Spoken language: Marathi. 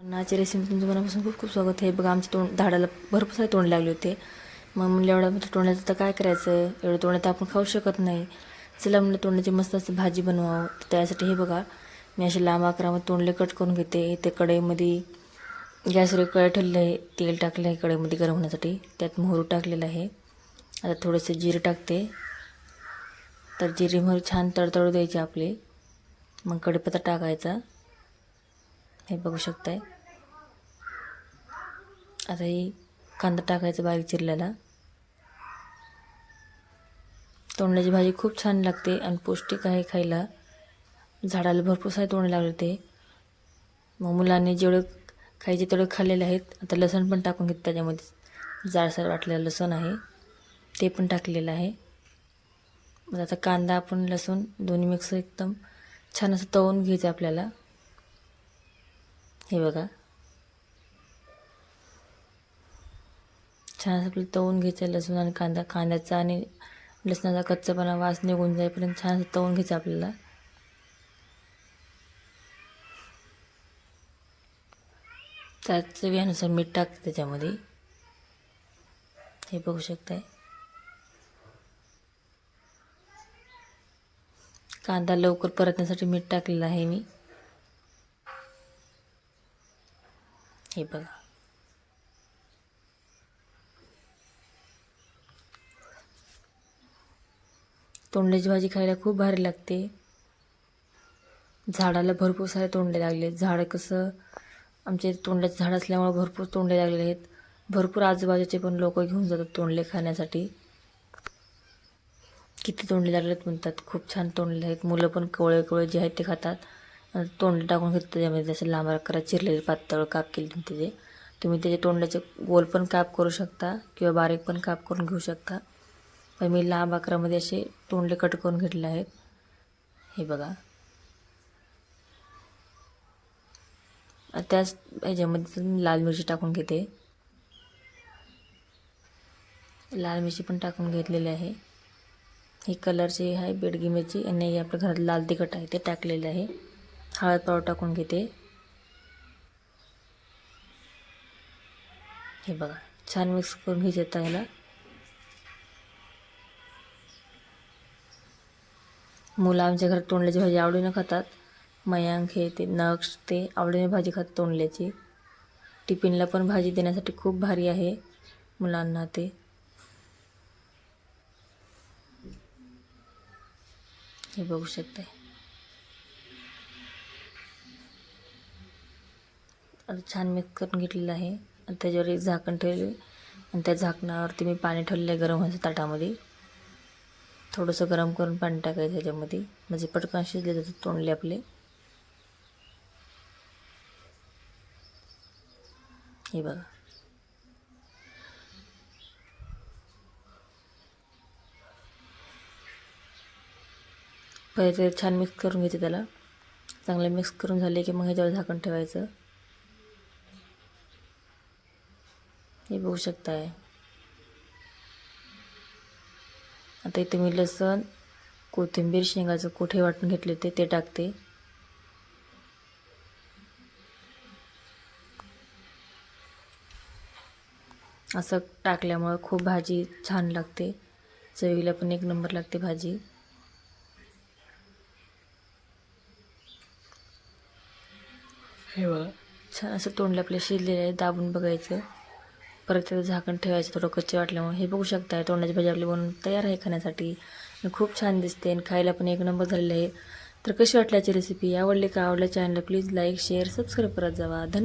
नाची रेसिपी तुमचं मनापासून खूप खूप स्वागत आहे. बघा आमच्या तोंड झाडाला भरपूर सारे तोंड लागले होते. मग म्हणलं एवढं तोंडाचं तर काय करायचं? एवढं तोंड तर आपण खाऊ शकत नाही. चला म्हणलं तोंडाची मस्त असं भाजी बनवावं तर त्यासाठी हे बघा मी असे लांब आकारामध्ये तोंडले कट करून घेते. ते कढईमध्ये गॅसवर एक कढई ठेवलेलं आहे. तेल टाकलं आहे कढईमध्ये गरम होण्यासाठी. त्यात मोहरू टाकलेलं आहे. आता थोडंसं जिरं टाकते. तर जिरे मोहरी छान तडतडू द्यायचे आपले. मग कढीपत्ता टाकायचा. हे बघू शकताय. आता ही कांदा टाकायचा बारीक चिरलेला. तोंडल्याची भाजी खूप छान लागते आणि पौष्टिक आहे खायला. झाडाला भरपूर सारे तोंड लागले ते मग मुलांनी जेवढे खायचे तेवढे खाल्लेले आहेत. आता लसण पण टाकून घेत त्याच्यामध्ये. जाडसर वाटलेलं लसण आहे. ते पण टाकलेलं आहे. मग आता कांदा आपण लसूण दोन्ही मिक्स एकदम छान असं तळून घ्यायचं आपल्याला. हे बघा. छान असं आपलं तळून घ्यायचं लसूण आणि कांदा. कांद्याचा आणि लसणाचा कच्चापणा वास निघून जाईपर्यंत छान असं तळून घ्यायचं आपल्याला. त्यात चवीनुसार मीठ टाकते त्याच्यामध्ये. हे बघू शकताय. कांदा लवकर परतण्यासाठी मीठ टाकलेलं आहे मी. हे बघा. तोंडल्याची भाजी खायला खूप भारी लागते. झाडाला भरपूर सारे तोंडले लागले. झाड कसं आमचे तोंडल्याचं झाड असल्यामुळे भरपूर तोंडले लागले आहेत. भरपूर आजूबाजूचे पण लोक घेऊन जातात तोंडले खाण्यासाठी. किती तोंडले लागलेत म्हणतात. खूप छान तोंडले आहेत. मुलं पण कवळे कवळे जे आहेत ते खातात. तोंड टाकून घेतलं त्याच्यामध्ये जसं लांब आकारात चिरलेले पातळ काप केले त्याचे तुम्ही त्याचे तोंडाचे गोल पण काप करू शकता किंवा बारीक पण काप करून घेऊ शकता. पण मी लांब आकारामध्ये असे तोंडले कट करून घेतले आहेत. हे बघा. त्याच ह्याच्यामध्ये मी लाल मिरची टाकून घेते. लाल मिरची पण टाकून घेतलेली आहे. ही कलरची आहे बेडगी मिरची आणि आपल्या घरात लाल तिखट आहे ते टाकलेलं आहे. हळद पावडर टाकून घेते. हे बघा छान मिक्स करून घ्यायचे त्याला मुलं आमच्या घरात तोंडल्याची भाजी आवडीनं खातात. मयांक हे ते नक्ष ते आवडीने भाजी खातात तोंडल्याची. टिफिनला पण भाजी देण्यासाठी खूप भारी आहे मुलांना ते. हे बघू शकते आता छान मिक्स करून घेतलेलं आहे. आणि त्याच्यावर एक झाकण ठेवले. आणि त्या झाकणावरती मी पाणी ठेवलेलं आहे गरम व्हायचं ताटामध्ये. थोडंसं गरम करून पाणी टाकायचं त्याच्यामध्ये. म्हणजे पटकन शिजले जातात तोंडले आपले. हे बघा. पहिले ते छान मिक्स करून घ्यायचं त्याला. चांगलं मिक्स करून झाले की मग ह्याच्यावर झाकण ठेवायचं. हे बघू शकताय. आता इथे मी लसण कोथिंबीर शेंगाचं कोठे वाटून घेतले होते ते टाकते. असं टाकल्यामुळं खूप भाजी छान लागते. चवीला पण एक नंबर लागते भाजी. हे बघा. छान असं तोंडलं आपल्या शिजलेलं आहे दाबून बघायचं. परत त्याचं झाकण ठेवायचं थोडं कच्चे वाटल्यामुळे हे बघू शकताय. तोंडाची भाजी आपली बनवून तयार आहे खाण्यासाठी. खूप छान दिसते आणि खायला पण एक नंबर झालेलं आहे. तर कशी वाटल्याची रेसिपी आवडली का? आवडल्या चॅनलला प्लीज लाईक शेअर सबस्क्राईब करत जावा. धन्यवाद.